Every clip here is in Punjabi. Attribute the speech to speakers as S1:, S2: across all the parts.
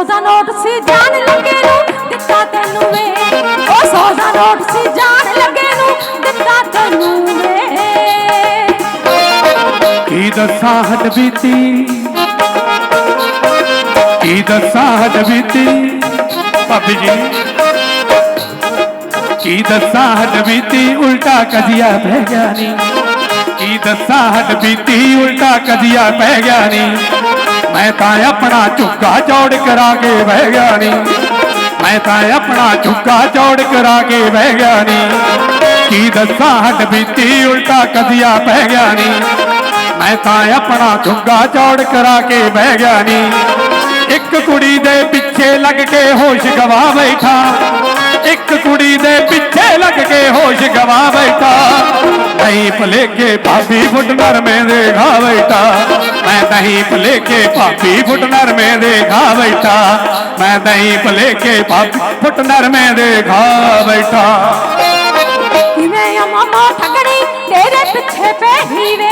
S1: ਸੌਦਾ ਨੋਟ ਸੀ, ਜਾਣ ਲੱਗੇ ਨੂੰ ਦਿੱਤਾ ਤੈਨੂੰ ਵੇ ਉਹ ਸੌਦਾ ਨੋਟ ਸੀ, ਜਾਣ ਲੱਗੇ ਨੂੰ ਦਿੱਤਾ ਤੈਨੂੰ ਵੇ
S2: ਕੀ ਦੱਸਾਂ ਹੱਡ ਬੀਤੀ ਕੀ ਦੱਸਾਂ ਹੱਡ ਬੀਤੀ ਭਾਬੀ ਜੀ, ਕੀ ਦੱਸਾਂ ਹੱਡ ਬੀਤੀ ਉਲਟਾ ਕਜੀਆ ਪੈ ਗਿਆ ਨੀ। ਕੀ ਦੱਸਾਂ ਹੱਡ ਬੀਤੀ ਉਲਟਾ ਕਜੀਆ ਪੈ ਗਿਆ ਨੀ। ਮੈਂ ਤਾਂ ਆਪਣਾ ਝੁੱਗਾ ਚੌੜ ਕਰਾ ਕੇ ਬਹਿ ਗਿਆ ਨੀ। ਮੈਂ ਤਾਂ ਆਪਣਾ ਝੁੱਗਾ ਚੌੜ ਕਰਾ ਕੇ ਬਹਿ ਗਿਆ ਨੀ। ਕੀ ਦੱਸਾਂ, ਹੱਡ ਬੀਤੀ ਉਲਟਾ ਕਜੀਆ ਪੈ ਗਿਆ ਨੀ। ਮੈਂ ਤਾਂ ਆਪਣਾ ਝੁੱਗਾ ਚੌੜ ਕਰਾ ਕੇ ਬਹਿ ਗਿਆ ਨੀ। ਇੱਕ ਕੁੜੀ ਦੇ ਪਿੱਛੇ ਲੱਗ ਕੇ ਹੋਸ਼ ਗਵਾ ਬੈਠਾ। ਇੱਕ ਕੁੜੀ ਦੇ ਪਿੱਛੇ ਲੱਗ ਕੇ ਹੋਸ਼ ਗਵਾ ਬੈਠਾ। ਨਹੀਂ ਭਲੇਕੇ ਭਾਬੀ ਫੁੱਟ ਨਰਮੇ ਦੇ ਖਾ ਬੈਠਾ ਮੈਂ ਨਹੀਂ ਭਲੇਕੇ ਭਾਬੀ ਫੁੱਟ ਨਰਮੇ ਦੇ ਖਾ ਬੈਠਾ ਮੈਂ ਨਹੀਂ ਭਲੇਕੇ ਭਾਬੀ ਫੁੱਟ ਨਰਮੇ ਦੇ ਖਾ ਬੈਠਾ
S1: ਕਿਵੇਂ ਆ ਮਾਮਾ ਠੱਗਣੀ, ਤੇਰੇ ਪਿੱਛੇ ਪੈ ਗਈ ਵੇ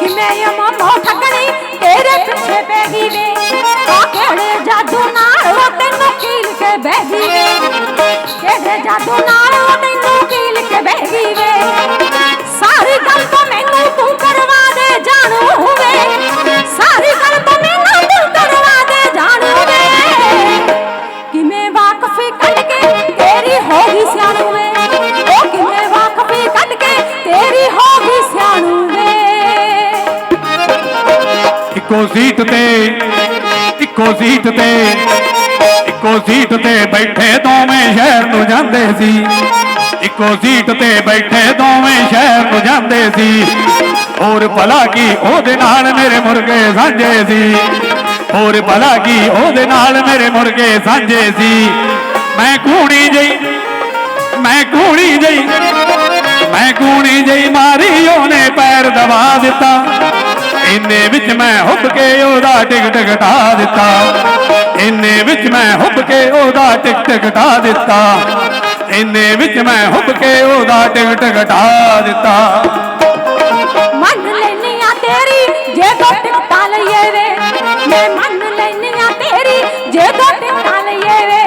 S1: ਕਿਵੇਂ ਆ ਮਾਮਾ ਠੱਗਣੀ, ਤੇਰੇ ਪਿੱਛੇ ਪੈ ਗਈ ਵੇ ਆ ਕਿਹੜੇ ਜਾਦੂ ਨਾਲ ਉਹ ਤੈਨੂੰ ਕੀਲ ਕੇ ਬਹਿ ਗਈ ਵੇ ਕਿਹੜੇ ਜਾਦੂ ਨਾਲ
S2: ਇੱਕੋ ਸੀਟ ਤੇ, ਇੱਕੋ ਸੀਟ ਤੇ ਬੈਠੇ ਦੋਵੇਂ ਸ਼ਹਿਰ ਨੂੰ ਜਾਂਦੇ ਸੀ। ਇੱਕੋ ਸੀਟ ਤੇ ਬੈਠੇ ਦੋਵੇਂ ਸ਼ਹਿਰ ਨੂੰ ਜਾਂਦੇ ਸੀ। ਹੋਰ ਭਲਾ ਕੀ ਉਹਦੇ ਨਾਲ ਮੇਰੇ ਮੁਰਗੇ ਸਾਂਝੇ ਸੀ। ਹੋਰ ਭਲਾ ਕੀ ਉਹਦੇ ਨਾਲ ਮੇਰੇ ਮੁਰਗੇ ਸਾਂਝੇ ਸੀ। ਮੈਂ ਕੂਣੀ ਜਈ ਮੈਂ ਕੂਣੀ ਜਈ ਮੈਂ ਕੂਣੀ ਜਈ ਮਾਰੀ ਉਹਨੇ ਪੈਰ ਦਬਾ ਦਿੱਤਾ। ਇੰਨੇ ਵਿੱਚ ਮੈਂ ਹੁੱਬ ਕੇ ਉਹਦਾ ਟਿਕਟ ਘਟਾ ਦਿੱਤਾ। ਇੰਨੇ ਵਿੱਚ ਮੈਂ ਹੁੱਬ ਕੇ ਉਹਦਾ ਟਿਕਟ ਘਟਾ ਦਿੱਤਾ। ਇੰਨੇ ਵਿੱਚ ਮੈਂ ਹੁੱਬ ਕੇ ਉਹਦਾ ਟਿਕਟ ਘਟਾ ਦਿੱਤਾ।
S1: ਮੰਨ ਲੈਨੀ ਆ ਤੇਰੀ, ਜੇ ਦੋ ਟਿਕਟਾਂ ਲਈਏ ਵੇ। ਮੈਂ ਮੰਨ ਲੈਨੀ ਆ ਤੇਰੀ, ਜੇ ਦੋ ਟਿਕਟਾਂ ਲਈਏ ਵੇ।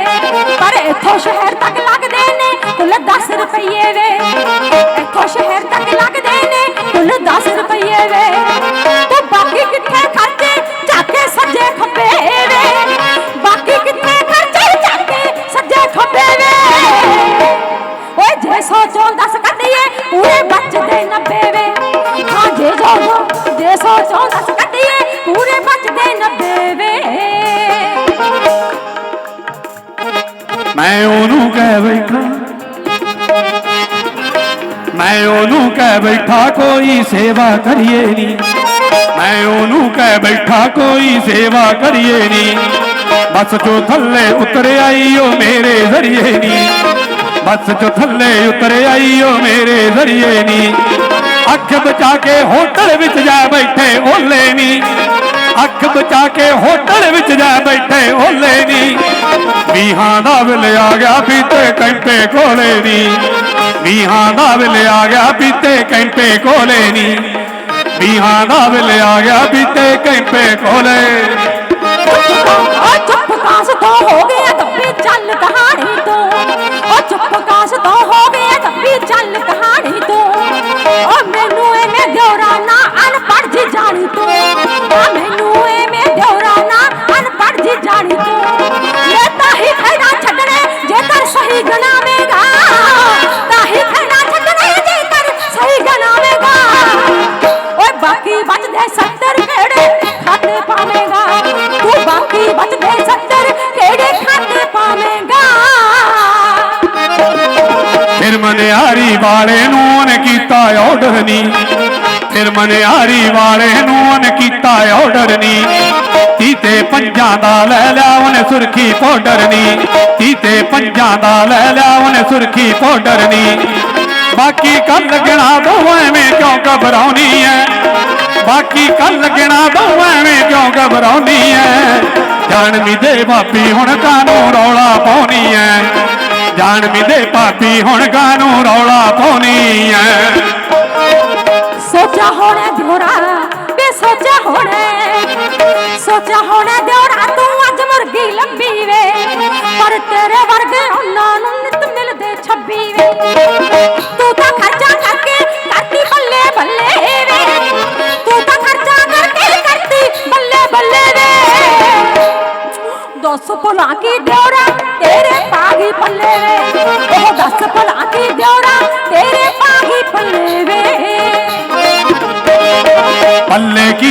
S1: ਪਰ ਇੱਥੋਂ ਸ਼ਹਿਰ ਤੱਕ ਲੱਗਦੇ ਨੇ, ਕੁੱਲ 10 ਰੁਪਏ ਵੇ। ਇੱਥੋਂ ਸ਼ਹਿਰ ਤੱਕ ਲੱਗਦੇ
S2: ਮੈਂ ਉਹਨੂੰ ਕਹਿ ਬੈਠਾ। ਮੈਂ ਉਹਨੂੰ ਕਹਿ ਬੈਠਾ, ਕੋਈ ਸੇਵਾ ਕਰੀਏ ਨੀ। ਮੈਂ ਉਹਨੂੰ ਕਹਿ ਬੈਠਾ, ਕੋਈ ਸੇਵਾ ਕਰੀਏ ਨੀ। ਬਸ ਜੋ ਥੱਲੇ ਉਤਰ ਆਈ ਓ ਮੇਰੇ ਜ਼ਰੀਏ ਨੀ। ਬਸ ਜੋ ਥੱਲੇ ਉਤਰ ਆਈ ਓ ਮੇਰੇ ਜ਼ਰੀਏ ਨੀ। ਅੱਖ ਬਚਾ ਕੇ ਹੋਟਲ ਵਿੱਚ ਜਾ ਬੈਠੇ ਓਲੇ ਨੀ। ਅੱਖ ਬਚਾ ਕੇ ਹੋਟਲ ਵਿੱਚ ਜਾ ਬੈਠੇ ਓਲੇ ਨੀ। ਵੀਹਾਂ ਦਾ ਵਿਲ ਆ ਗਿਆ ਪੀਤੇ ਕੈਂਪੇ ਕੋਲੇ ਨੀ। ਵੀਹਾਂ ਦਾ ਵਿਲ ਆ ਗਿਆ ਪੀਤੇ ਕੈਂਪੇ ਕੋਲੇ ਨੀ। ਵੀਹਾਂ ਦਾ ਵਿਲ ਆ ਗਿਆ ਪੀਤੇ ਕੈਂਪੇ ਕੋਲੇ।
S1: ਓ ਚੁੱਪ ਕਾਸ ਤੋਂ ਹੋ ਗਿਆ ਦੱਬੀ ਚੱਲ ਕਹਾਣੀ ਤੋਂ। ਓ ਚੁੱਪ ਕਾਸ ਤੋਂ ਹੋ
S2: ਮਨਿਆਰੀ ਵਾਲੇ ਨੂੰ ਉਹਨੇ ਕੀਤਾ ਆਰਡਰ ਨਹੀਂ ਫਿਰ ਮਨਿਆਰੀ ਵਾਲੇ ਨੂੰ ਉਹਨੇ ਕੀਤਾ ਆਰਡਰ ਨਹੀਂ ਤੀਤੇ ਪੰਜਾਂ ਦਾ ਲੈ ਲਿਆ ਉਹਨੇ ਸੁਰਖੀ ਪਾਊਡਰ ਨਹੀਂ ਤੀਤੇ ਪੰਜਾਂ ਦਾ ਲੈ ਲਿਆ ਉਹਨੇ ਸੁਰਖੀ ਪਾਊਡਰ ਨੀ। ਬਾਕੀ ਕੱਲ ਲੱਗਣਾ ਦੋ ਐਵੇਂ ਕਿਉਂ ਘਬਰਾਉਣੀ ਐ? ਬਾਕੀ ਕੱਲ ਲੱਗਣਾ ਦੋ ਐਵੇਂ ਕਿਉਂ ਘਬਰਾਉਣੀ ਐ? ਜਾਣਵੀ ਦੇ ਬਾਪੀ ਹੁਣ ਕਾਨੂੰ ਰੌਲਾ ਪਾਉਣੀ ਐ? ਜਾਣਵੀ ਦੇ ਭਾਬੀ ਹੁਣ ਕਾਨੂੰ ਰੌਲਾ ਪਾਉਣੀ ਐ।
S1: ਸੋਚਾ ਹੋਣਾ ਦਿਉਰਾ ਵੇ ਸੋਚਾ ਹੋਣਾ ਸੋਚਾ ਹੋਣਾ ਦਿਉਰਾ ਤੂੰ ਅੱਜ ਮੁਰਗੀ ਲੰਬੀ ਵੇ, ਪਰ ਤੇਰੇ ਵਰਗੇ ਉਹਨਾਂ ਨੂੰ ਨਿਤ ਮਿਲਦੇ ਛੱਬੀ ਵੇ। ਤੂੰ ਤਾਂ ਖਰਚਾ ਕਰਕੇ ਕਰਦੀ ਬੱਲੇ ਬੱਲੇ ਵੇ, ਤੂੰ ਤਾਂ ਖਰਚਾ ਕਰਕੇ ਕਰਦੀ ਬੱਲੇ ਬੱਲੇ ਵੇ। ਦੱਸ ਭਲਾ ਕੀ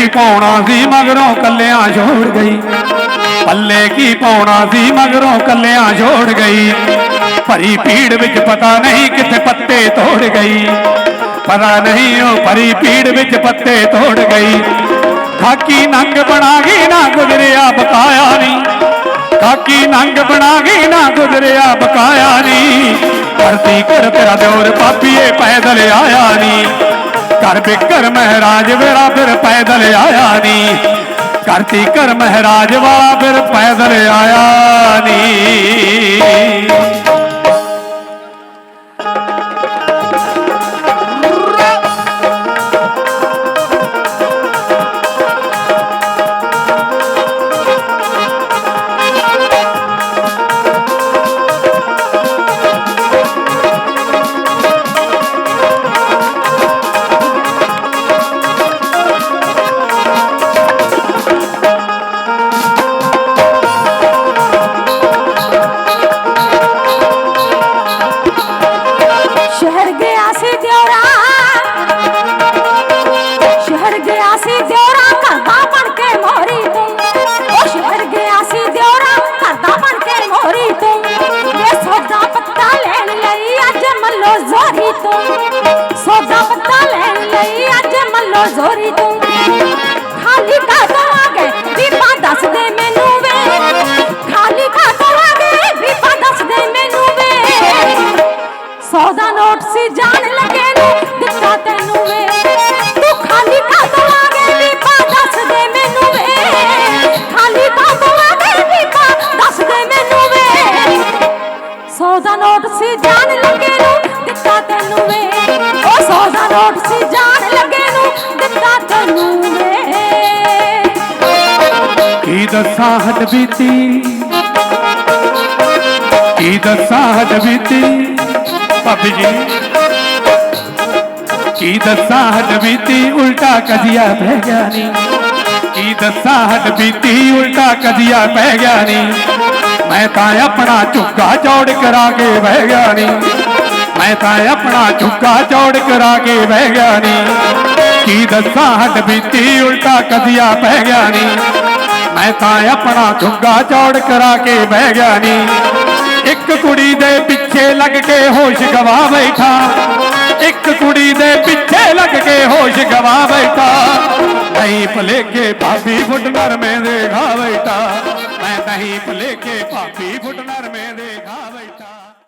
S1: ਕੀ
S2: ਪਾਉਣਾ ਸੀ ਮਗਰੋਂ ਕੱਲਿਆਂ ਛੋੜ ਗਈ। ਪੱਲੇ ਕੀ ਪਾਉਣਾ ਸੀ ਮਗਰੋਂ ਕੱਲਿਆਂ ਛੋੜ ਗਈ। ਭਰੀ ਪੀੜ ਵਿੱਚ ਪਤਾ ਨਹੀਂ ਕਿੱਥੇ ਪੱਤੇ ਤੋੜ ਗਈ। ਪਤਾ ਨਹੀਂ ਉਹ ਭਰੀ ਪੀੜ ਵਿੱਚ ਪੱਤੇ ਤੋੜ ਗਈ। ਖਾਕੀ ਨੰਗ ਬਣਾ ਗਈ ਨਾ ਗੁਜ਼ਰਿਆ, ਬਕਾਇਆ ਨਹੀਂ। ਖਾਕੀ ਨੰਗ ਬਣਾ ਗਈ ਨਾ ਗੁਜ਼ਰਿਆ, ਬਕਾਇਆ ਨਹੀਂ। ਧਰਤੀ ਕਰ ਤੇਰਾ ਦਿਓਰ, ਪਾਪੀਏ ਪੈਦਲ ਆਇਆ ਨਹੀਂ। ਕਰ ਬਿਕਰ ਮਹਾਰਾਜ ਵੇਰਾ ਫਿਰ ਪੈਦਲ ਆਇਆ ਨਹੀਂ ਕਰਤੀ ਕਰ ਮਹਾਰਾਜ ਵਾਲਾ ਫਿਰ ਪੈਦਲ ਆਇਆ
S1: ਨੀ। ਜ਼ੋਰੀ ਤੂੰ ਸੌਦਾ ਪੱਤਾ ਲੈਣ ਲਈ ਅੱਜ ਮੱਲੋ ਜ਼ੋਰੀ ਤੂੰ। ਖਾਲੀ ਕਾਹਤੋਂ ਆ ਗਏ? ਦੱਸ ਦੇ ਮੈਨੂੰ ਦੱਸਾਂ
S2: ਹੱਡ ਬੀਤੀ? ਕੀ ਦੱਸਾਂ ਹੱਡ ਬੀਤੀ? ਭਾਬੀ ਜੀ ਕੀ ਦੱਸਾਂ ਹੱਡ ਬੀਤੀ? ਉਲਟਾ ਕਜੀਆ ਪੈ ਗਿਆ ਨੀ। ਕੀ ਦੱਸਾਂ ਹੱਡ ਬੀਤੀ? ਉਲਟਾ ਕਜੀਆ ਪੈ ਗਿਆ ਨੀ। ਮੈਂ ਤਾਂ ਆਪਣਾ ਝੁੱਗਾ ਚੌੜ ਕਰਾ ਕੇ ਬਹਿ ਗਿਆ ਨੀ। ਮੈਂ ਤਾਂ ਆਪਣਾ ਝੁੱਗਾ ਚੌੜ ਕਰਾ ਕੇ ਬਹਿ ਗਿਆ ਨੀ। ਕੀ ਦੱਸਾਂ ਹੱਡ ਬੀਤੀ? ਉਲਟਾ ਕਦਿਆ ਪੈ ਗਿਆ ਨੀ। ਮੈਂ ਤਾਂ ਆਪਣਾ ਝੁੱਗਾ ਚੌੜ ਕਰਾ ਕੇ ਬਹਿ ਗਿਆ ਨੀ। ਇੱਕ ਕੁੜੀ ਦੇ ਪਿੱਛੇ ਲੱਗ ਕੇ ਹੋਸ਼ ਗਵਾ ਬੈਠਾ। ਇੱਕ ਕੁੜੀ ਦੇ ਪਿੱਛੇ ਲੱਗ ਕੇ ਹੋਸ਼ ਗਵਾ ਬੈਠਾ। ਨਹੀਂ ਭਲੇਖੇ ਭਾਬੀ ਫੁੱਟ ਨਰਮੇ ਦੇ ਘਾ ਬੈਠਾ। ਮੈਂ ਨਹੀਂ ਭਲੇਖੇ ਭਾਬੀ